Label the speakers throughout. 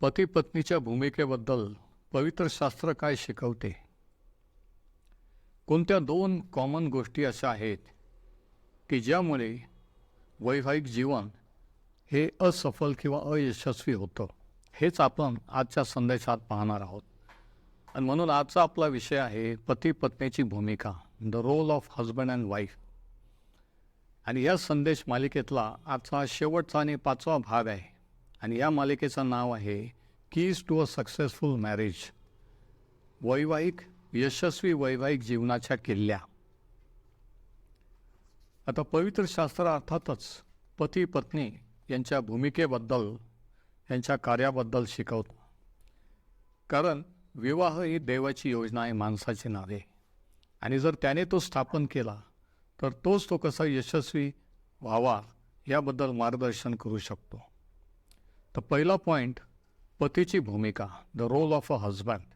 Speaker 1: पती पत्नीच्या भूमिकेबद्दल पवित्र शास्त्र काय शिकवते? कोणत्या दोन कॉमन गोष्टी अशा आहेत की ज्यामुळे वैवाहिक जीवन हे असफल किंवा अयशस्वी होतं? हेच आपण आजच्या संदेशात पाहणार आहोत. आणि म्हणून आजचा आपला विषय आहे पती पत्नीची भूमिका the role of husband and wife आणि या संदेश मालिकेतला आजचा शेवटचा आणि पाचवा भाग आहे. आणि या मालिकेचं नाव आहे keys to a successful marriage वैवाहिक यशस्वी वैवाहिक जीवनाच्या किल्ल्या. आता पवित्र शास्त्र अर्थातच पती पत्नी यांच्या भूमिकेबद्दल यांच्या कार्याबद्दल शिकवतो. कारण विवाह ही देवाची योजना आहे माणसाची नावे. आणि जर त्याने तो स्थापन केला तर तोच तो कसा यशस्वी व्हावा याबद्दल मार्गदर्शन करू शकतो. तर पहिला पॉईंट पतीची भूमिका the role of a husband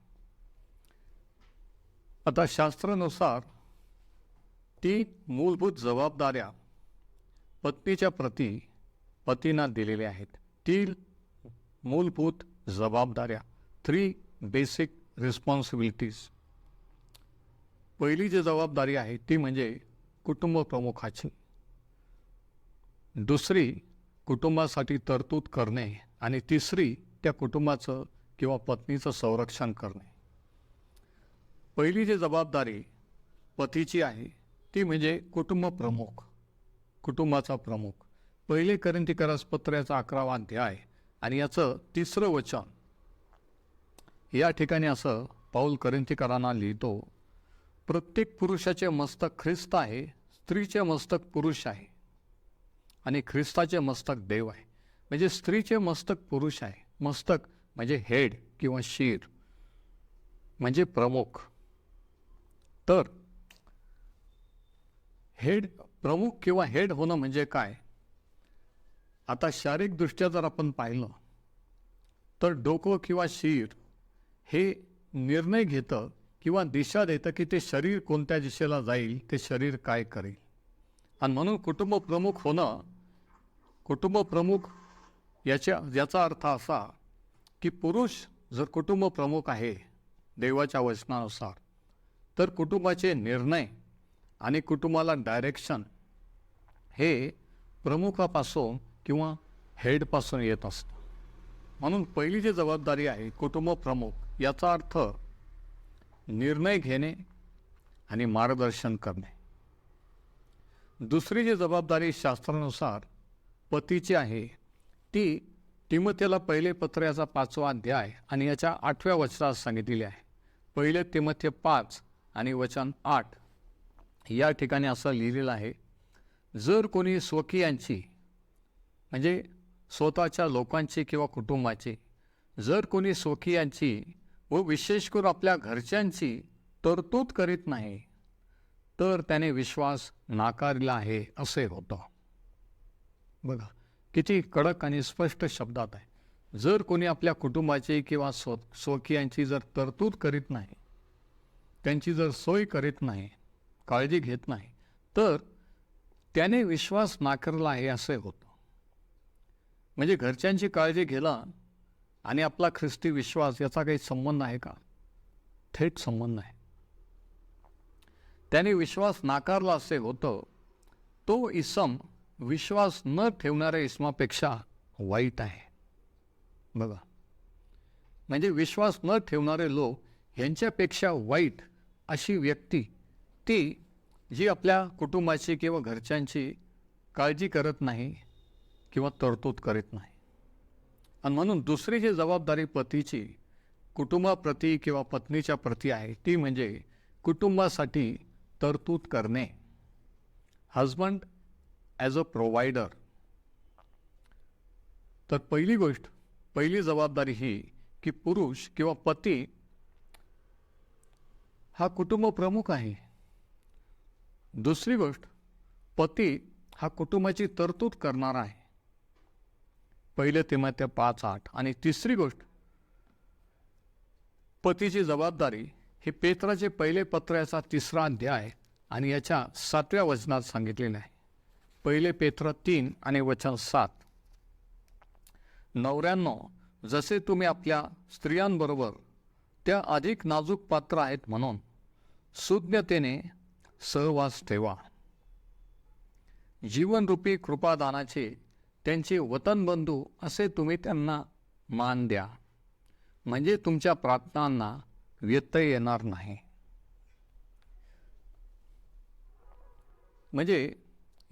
Speaker 1: आता शास्त्रानुसार ती मूलभूत जबाबदाऱ्या पत्नीच्या प्रती पतींना दिलेल्या आहेत. ती मूलभूत जबाबदाऱ्या थ्री बेसिक रिस्पॉन्सिबिलिटीज पहिली जी जबाबदारी आहे ती म्हणजे कुटुंब प्रमुखाची. दुसरी कुटुंबासाठी तरतूद करणे आणि तिसरी त्या कुटुंबाचं किंवा पत्नीचं संरक्षण करणे. पहिली जी जबाबदारी पतीची आहे ती म्हणजे कुटुंब प्रमुख कुटुंबाचा प्रमुख. पहिले करंतिकारास पत्र याचा अकरावा अध्याय आणि याचं तिसरं वचन. या ठिकाणी असं पाऊल करंतीकरांना लिहितो प्रत्येक पुरुषाचे मस्तक ख्रिस्त आहे स्त्रीचे मस्तक पुरुष आहे. आणि ख्रिस्ताचे मस्तक देव आहे. म्हणजे स्त्रीचे मस्तक पुरुष आहे. मस्तक म्हणजे हेड किंवा शीर. म्हणजे प्रमुख. तर हेड प्रमुख किंवा हेड होणं म्हणजे काय? आता शारीरिकदृष्ट्या जर आपण पाहिलं तर डोकं किंवा शीर हे निर्णय घेतं किंवा दिशा देतं की ते शरीर कोणत्या दिशेला जाईल ते शरीर काय करेल. आणि म्हणून कुटुंब प्रमुख होणं कुटुंब प्रमुख याच्या याचा अर्थ असा की पुरुष जर कुटुंब प्रमुख आहे देवाच्या वचनानुसार तर कुटुंबाचे निर्णय आणि कुटुंबाला डायरेक्शन हे प्रमुखापासून किंवा हेडपासून येत असतं. म्हणून पहिली जी जबाबदारी आहे कुटुंब प्रमुख याचा अर्थ निर्णय घेणे आणि मार्गदर्शन करणे. दुसरी जी जबाबदारी शास्त्रानुसार पतीची आहे. ती तिमथ्याला पहिले पत्र याचा पाचवा अध्याय आणि याच्या आठव्या वचनात सांगितलेली आहे. पहिले तिमथ्य पाच आणि वचन आठ. या ठिकाणी असं लिहिलेलं आहे जर कोणी स्वकीयांची म्हणजे स्वतःच्या लोकांची किंवा कुटुंबाची जर कोणी स्वकीयांची व विशेष करून आपल्या घरच्यांची तरतूद करीत नाही तर त्याने विश्वास नाकारला आहे असे होतं. बघा किती कडक आणि स्पष्ट शब्दात आहे. जर कोणी आपल्या कुटुंबाची किंवा स्व स्वकीयांची जर तरतूद करीत नाही त्यांची जर सोय करीत नाही काळजी घेत नाही तर त्याने विश्वास नाकारला आहे असे होतं. म्हणजे घरच्यांची काळजी घेला आणि आपला ख्रिस्ती विश्वास याचा काही संबंध आहे का? थेट संबंध आहे. त्याने विश्वास नाकारला असे होतं तो इसम विश्वास न ठेवणाऱ्या इसमापेक्षा वाईट आहे. बघा. म्हणजे विश्वास न ठेवणारे लोक यांच्यापेक्षा वाईट अशी व्यक्ती ती जी आपल्या कुटुंबाची किंवा घरच्यांची काळजी करत नाही किंवा तरतूद करीत नाही. आणि म्हणून दुसरी जी जबाबदारी पतीची कुटुंबाप्रती किंवा पत्नीच्या प्रती आहे ती म्हणजे कुटुंबासाठी तरतूद करणे. हजबंड ॲज अ प्रोव्हायडर तर पहिली गोष्ट पहिली जबाबदारी ही की पुरुष किंवा पती हा कुटुंब प्रमुख आहे. दुसरी गोष्ट पती हा कुटुंबाची तरतूद करणार आहे. पहिले ते पाच आठ आणि तिसरी गोष्ट पतीची जबाबदारी हे पेत्राचे पहिले पत्र याचा तिसरा अध्याय आणि याच्या सातव्या वचनात सांगितलेलं आहे. पहिले पेत्र तीन आणि वचन सात. नवऱ्यांनो जसे तुम्ही आपल्या स्त्रियांबरोबर त्या अधिक नाजूक पात्र आहेत म्हणून सुज्ञतेने सहवास ठेवा. जीवनरूपी कृपादानाचे त्यांचे वतनबंधू असे तुम्ही त्यांना मान द्या. म्हणजे तुमच्या प्रार्थनांना व्यत्यय येणार नाही. म्हणजे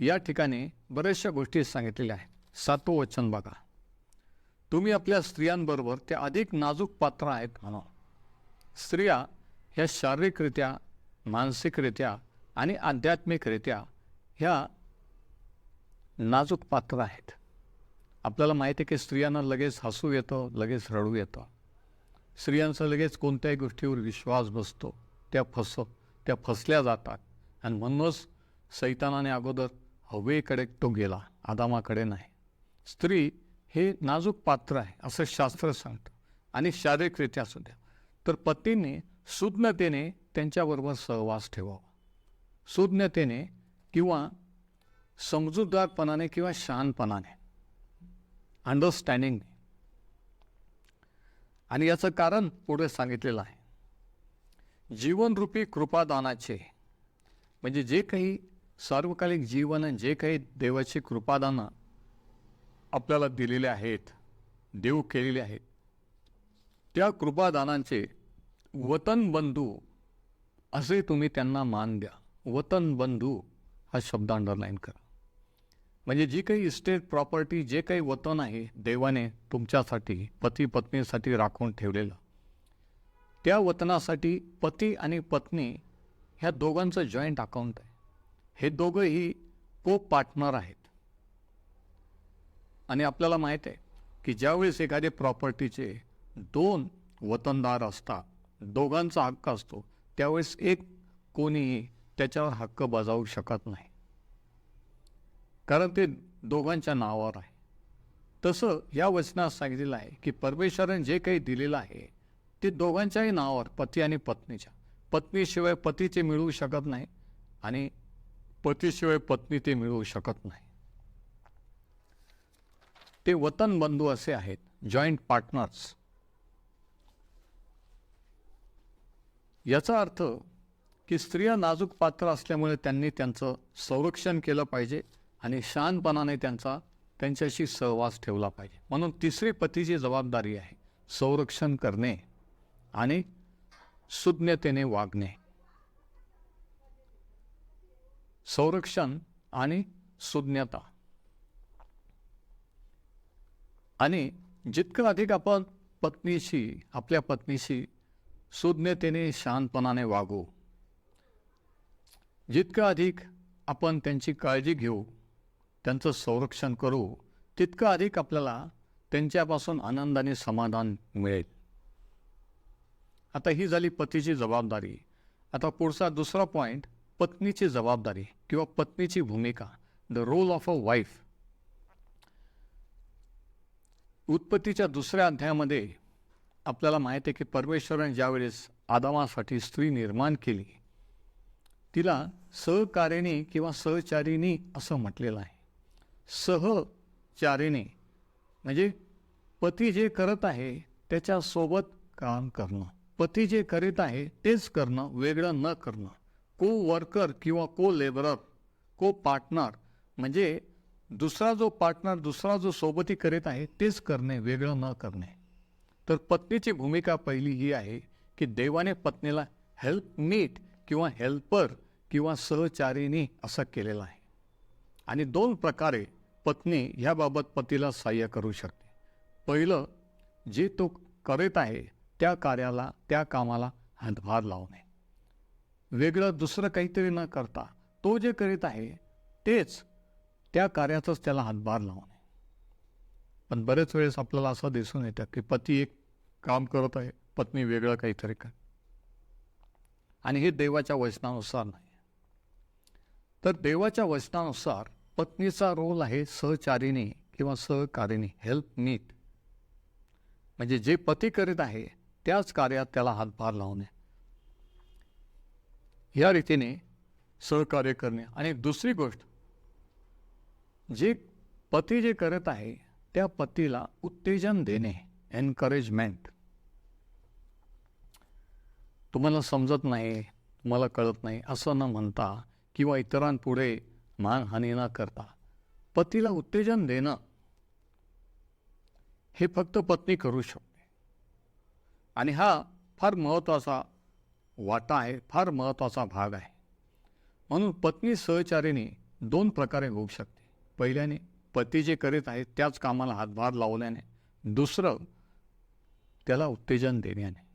Speaker 1: या ठिकाणी बऱ्याचशा गोष्टी सांगितलेल्या आहेत. सातो वचन बघा. तुम्ही आपल्या स्त्रियांबरोबर त्या अधिक नाजूक पात्र आहेत. म्हणून स्त्रिया ह्या शारीरिकरित्या मानसिकरित्या आणि आध्यात्मिकरित्या ह्या नाजूक पात्र आहेत. आपल्याला माहिती आहे की स्त्रियांना लगेच हसू येतं लगेच रडू येतं. स्त्रियांचा लगेच कोणत्याही गोष्टीवर विश्वास बसतो. त्या फस त्या फसल्या जातात. आणि म्हणूनच सैतानाने अगोदर हवेकडे तो गेला आदामाकडे नाही. स्त्री हे नाजूक पात्र आहे असं शास्त्र सांगतं. आणि शारीरिकरित्या सुद्धा तर पतीने सुज्ञतेने त्यांच्याबरोबर सहवास ठेवावा. सुज्ञतेने किंवा समजूतदारपणाने किंवा शहाणपणाने अंडरस्टँडिंगने आणि याचं कारण पुढे सांगितलेलं आहे. जीवनरूपी कृपादानाचे. म्हणजे जे काही सार्वकालिक जीवन जे काही देवाची कृपादानं आपल्याला दिलेले आहेत देव केलेले आहेत त्या कृपादानांचे वतनबंधू असे तुम्ही त्यांना मान द्या. वतनबंधू हा शब्द अंडरलाईन करा. म्हणजे जी काही इस्टेट प्रॉपर्टी जे काही वतन आहे देवाने तुमच्यासाठी पती पत्नीसाठी राखून ठेवलेलं त्या वतनासाठी पती आणि पत्नी ह्या दोघांचं जॉईंट अकाउंट आहे. हे दोघंही को पार्टनर आहेत. आणि आपल्याला माहीत आहे की ज्यावेळेस एखाद्या प्रॉपर्टीचे दोन वतनदार असतात दोघांचा हक्क असतो त्यावेळेस एक कोणीही त्याच्यावर हक्क बजावू शकत नाही. कारण ते दोघांच्या नावावर आहे. तसं या वचनात सांगितलेलं आहे की परमेश्वराने जे काही दिलेलं आहे ते दोघांच्याही नावावर पती आणि पत्नीच्या. पत्नीशिवाय पतीचे मिळवू शकत नाही आणि पतीशिवाय पत्नी ते मिळवू शकत नाही. ते वतन बंधू असे आहेत जॉईंट पार्टनर्स याचा अर्थ की स्त्रिया नाजूक पात्र असल्यामुळे त्यांनी त्यांचं संरक्षण केलं पाहिजे आणि शानपणाने त्यांचा त्यांच्याशी सहवास ठेवला पाहिजे. म्हणून तिसरी पतीची जबाबदारी आहे संरक्षण करणे आणि सुज्ञतेने वागणे. संरक्षण आणि सुज्ञता. आणि जितकं अधिक आपण पत्नीशी आपल्या पत्नीशी सुज्ञतेने शांतपणाने वागू जितकं अधिक आपण त्यांची काळजी घेऊ त्यांचं संरक्षण करू तितकं अधिक आपल्याला त्यांच्यापासून आनंद आणि समाधान मिळेल. आता ही झाली पतीची जबाबदारी. आता पुढचा दुसरा पॉईंट पत्नीची जबाबदारी किंवा पत्नीची भूमिका the role of a wife उत्पत्तीच्या दुसऱ्या अध्यायामध्ये आपल्याला माहीत आहे की परमेश्वराने ज्यावेळेस आदामासाठी स्त्री निर्माण केली तिला सहकारिणी किंवा सहचारिणी असं म्हटलेलं आहे. सहचारिणी म्हणजे पती जे करत आहे त्याच्यासोबत काम करणं पती जे करीत आहे तेच करणं वेगळं न करणं. को वर्कर किंवा को लेबरर को पार्टनर म्हणजे दुसरा जो पार्टनर दुसरा जो सोबती करीत आहे तेच करणे वेगळं न करणे. तर पत्नीची भूमिका पहिली ही आहे की देवाने पत्नीला हेल्प मीट किंवा हेल्पर किंवा सहचारिणी असं केलेलं आहे. आणि दोन प्रकारे पत्नी ह्याबाबत पतीला सहाय्य करू शकते. पहिलं जे तो करत आहे त्या कार्याला त्या कामाला हातभार लावणे. वेगळं दुसरं काहीतरी न करता तो जे करीत आहे तेच त्या कार्याचाच त्याला हातभार लावणे. पण बरेच वेळेस आपल्याला असं दिसून येतं की पती एक काम करत आहे पत्नी वेगळं काहीतरी कर. आणि हे देवाच्या वचनानुसार नाही. तर देवाच्या वचनानुसार पत्नीचा रोल आहे सहचारिणी किंवा सहकारिणी हेल्प नीट म्हणजे जे पती करीत आहे त्याच कार्यात त्याला हातभार लावणे. या रीतीने सहकार्य करणे. आणि दुसरी गोष्ट जे पती जे करत आहे त्या पतीला उत्तेजन देणे एनकरेजमेंट तुम्हाला समजत नाही तुम्हाला कळत नाही असं न म्हणता किंवा इतरांपुढे मानहानी न करता पतीला उत्तेजन देणं हे फक्त पत्नी करू शकते. आणि हा फार महत्त्वाचा वाटा आहे फार महत्त्वाचा भाग आहे. म्हणून पत्नी सहचारीने दोन प्रकारे होऊ शकते. पहिल्याने पती जे करीत आहे त्याच कामाला हातभार लावल्याने दुसरं त्याला उत्तेजन देण्याने.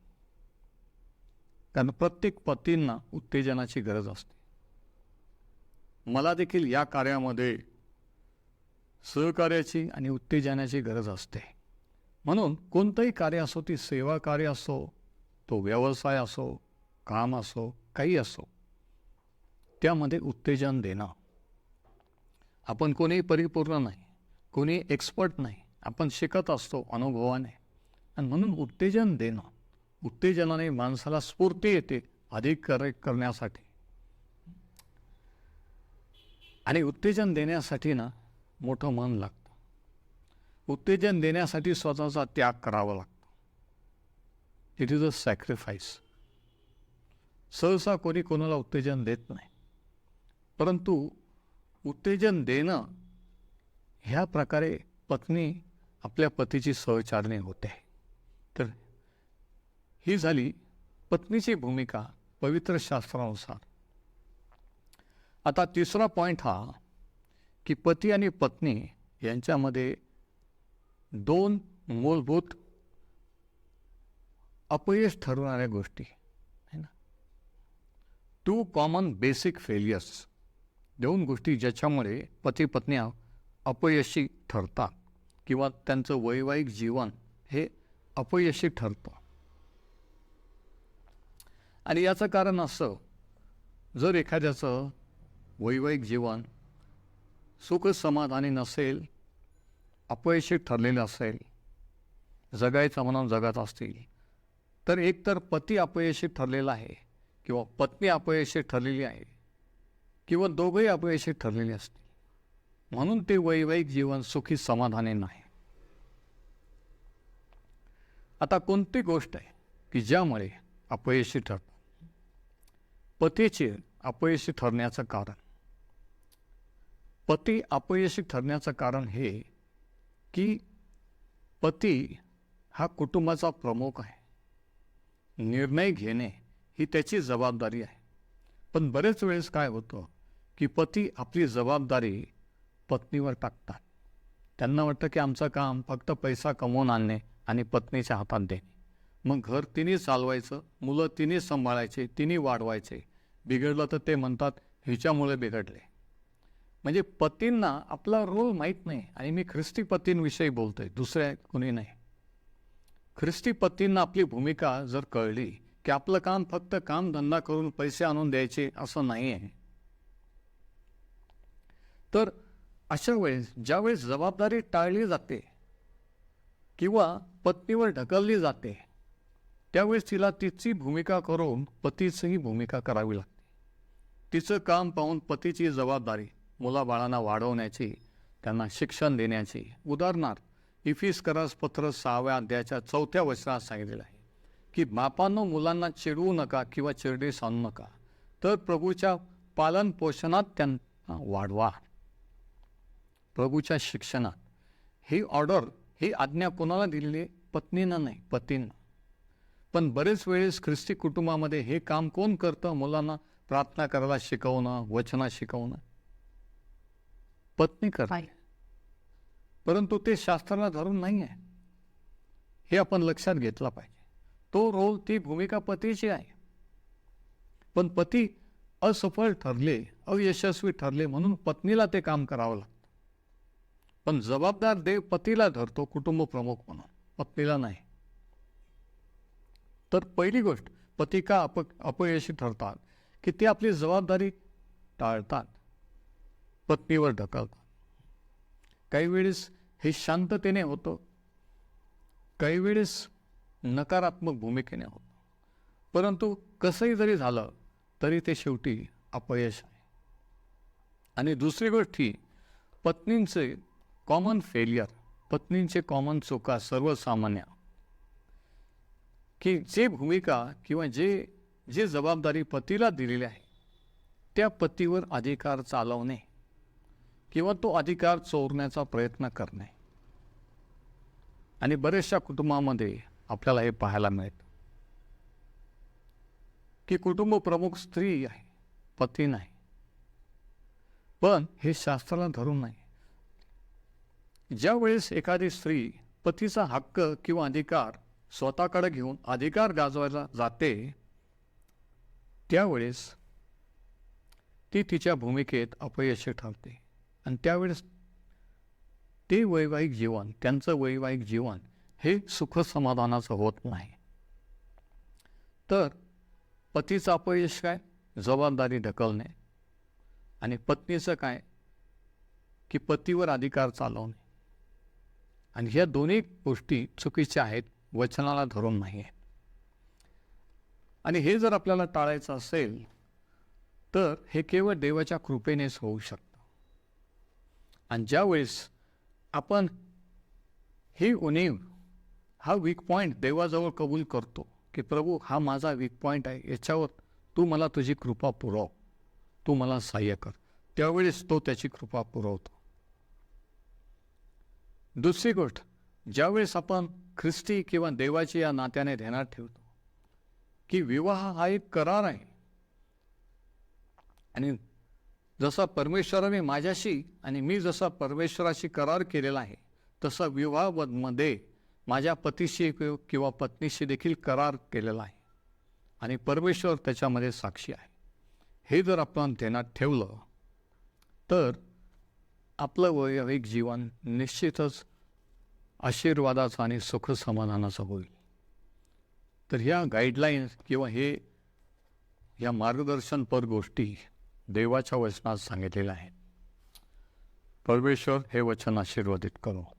Speaker 1: कारण प्रत्येक पतींना उत्तेजनाची गरज असते. मला देखील या कार्यामध्ये सहकार्याची आणि उत्तेजनाची गरज असते. म्हणून कोणतंही कार्य असो ती सेवा कार्य असो तो व्यवसाय असो काम असो काही असो त्यामध्ये उत्तेजन देणं. आपण कोणीही परिपूर्ण नाही कोणी एक्सपर्ट नाही आपण शिकत असतो अनुभवाने. आणि म्हणून उत्तेजन देणं उत्तेजनाने माणसाला स्फूर्ती येते अधिक कार्य करण्यासाठी. आणि उत्तेजन देण्यासाठी ना मोठं मन लागतं. उत्तेजन देण्यासाठी स्वतःचा त्याग करावा लागतो. इट इज अ सॅक्रिफाईस सहसा कोणी कोणाला उत्तेजन देत नाही. परंतु उत्तेजन देणं ह्या प्रकारे पत्नी आपल्या पतीची सहचारणी होते. तर ही झाली पत्नीची भूमिका पवित्र शास्त्रानुसार. आता तिसरा पॉईंट हा की पती आणि पत्नी यांच्यामध्ये दोन मूलभूत अपयश ठरवणाऱ्या गोष्टी. टू कॉमन बेसिक फेलियर्स दोन गोष्टी ज्याच्यामुळे पती पत्नी अपयशी ठरतात किंवा त्यांचं वैवाहिक जीवन हे अपयशी ठरतं. आणि याचं कारण असं जर एखाद्याचं वैवाहिक जीवन सुख समाधानी नसेल अपयशी ठरलेलं असेल जगायचं म्हणून जगत असतील तर एकतर पती अपयशी ठरलेला आहे किंवा पत्नी अपयशी ठरलेली आहे किंवा दोघंही अपयशी ठरलेले असतील म्हणून ते वैवाहिक जीवन सुखी समाधानी नाही. आता कोणती गोष्ट आहे की ज्यामुळे अपयशी ठरतो? पतीचे अपयशी ठरण्याचं कारण. पती अपयशी ठरण्याचं कारण हे की पती हा कुटुंबाचा प्रमुख आहे. निर्णय घेणे ही त्याची जबाबदारी आहे. पण बरेच वेळेस काय होतं की पती आपली जबाबदारी पत्नीवर टाकतात. त्यांना वाटतं की आमचं काम फक्त पैसा कमवून आणणे आणि पत्नीच्या हातात देणे. मग घर तिने चालवायचं मुलं तिने सांभाळायचे तिने वाढवायचे. बिघडलं तर ते म्हणतात हिच्यामुळे बिघडले. म्हणजे पतींना आपला रोल माहीत नाही आणि मी ख्रिस्ती पतींविषयी बोलतोय दुसऱ्या कुणी नाही. ख्रिस्ती पतींना आपली भूमिका जर कळली की आपलं काम फक्त काम धंदा करून पैसे आणून द्यायचे असं नाही आहे. तर अशा वेळेस ज्यावेळेस जबाबदारी टाळली जाते किंवा पत्नीवर ढकलली जाते त्यावेळेस तिला तिची भूमिका करून पतीचीही भूमिका करावी लागते. तिचं काम पाहून पतीची जबाबदारी मुलाबाळांना वाढवण्याची त्यांना शिक्षण देण्याची. उदाहरणार्थ इफिस करास पत्र सहाव्या अध्यायाच्या चौथ्या वचनात सांगितलेलं आहे. की बापांनो मुलांना चिडवू नका किंवा चिरडे सांगू नका. तर प्रभूच्या पालन पोषणात त्यांना वाढवा. प्रभूच्या शिक्षणात. ही ऑर्डर ही आज्ञा कोणाला दिलेली पत्नीनं नाही पतींना. पण बरेच वेळेस ख्रिस्ती कुटुंबामध्ये हे काम कोण करतं? मुलांना प्रार्थना करायला शिकवणं वचना शिकवणं. पत्नी करते. परंतु ते शास्त्राला धरून नाही आहे हे आपण लक्षात घेतला पाहिजे. तो रोल ती भूमिका पतीची आहे. पण पती असफल ठरले अयशस्वी ठरले म्हणून पत्नीला ते काम करावं लागतं. पण जबाबदार देव पतीला धरतो कुटुंब प्रमुख म्हणून पत्नीला नाही. तर पहिली गोष्ट पती का अप अपयशी ठरतात की ते आपली जबाबदारी टाळतात पत्नीवर ढकलतात. काही वेळेस हे शांततेने होतं काही वेळेस नकारात्मक भूमिकेने होतं. परंतु कसंही जरी झालं तरी ते शेवटी अपयश आहे. आणि दुसरी गोष्ट ही पत्नींचे कॉमन फेलियर पत्नींचे कॉमन चुका सर्वसामान्य. की जे भूमिका किंवा जे जे जबाबदारी पतीला दिलेली आहे त्या पतीवर अधिकार चालवणे किंवा तो अधिकार चोरण्याचा प्रयत्न करणे. आणि बऱ्याचशा कुटुंबामध्ये आपल्याला हे पाहायला मिळतं. की कुटुंब प्रमुख स्त्री आहे पती नाही. पण हे शास्त्राला धरून नाही. ज्या वेळेस एखादी स्त्री पतीचा हक्क किंवा अधिकार स्वतःकडे घेऊन अधिकार गाजवायला जाते त्यावेळेस ती तिच्या भूमिकेत अपयशी ठरते. आणि त्यावेळेस ते वैवाहिक जीवन त्यांचं वैवाहिक जीवन हे सुखसमाधानाचं होत नाही. तर पतीचं अपयश काय? जबाबदारी ढकलणे. आणि पत्नीचं काय? की पतीवर अधिकार चालवणे. आणि ह्या दोन्ही गोष्टी चुकीच्या आहेत वचनाला धरून नाही आहेत. आणि हे जर आपल्याला टाळायचं असेल तर हे केवळ देवाच्या कृपेनेच होऊ शकतं. आणि ज्यावेळेस आपण ही उणीव हा वीक पॉईंट देवाजवळ कबूल करतो की प्रभू हा माझा वीक पॉईंट आहे. याच्यावर तू मला तुझी कृपा पुरव. तू मला सहाय्य कर. त्यावेळेस तो त्याची कृपा पुरवतो. दुसरी गोष्ट ज्यावेळेस आपण ख्रिस्ती किंवा देवाची या नात्याने ध्यानात ठेवतो की विवाह हा एक करार आहे. आणि जसा परमेश्वराने माझ्याशी आणि मी जसा परमेश्वराशी करार केलेला आहे तसा विवाहामध्ये माझ्या पतीशी किंवा- किंवा पत्नीशी देखील करार केलेला आहे. आणि परमेश्वर त्याच्यामध्ये साक्षी आहे. हे जर आपण ध्यानात ठेवलं तर आपलं वैवाहिक जीवन निश्चितच आशीर्वादाचं आणि सुख समाधानाचं होईल. तर ह्या गाईडलाईन्स किंवा हे या मार्गदर्शनपर गोष्टी देवाच्या वचनात सांगितलेल्या आहेत. परमेश्वर हे वचन आशीर्वादित करो.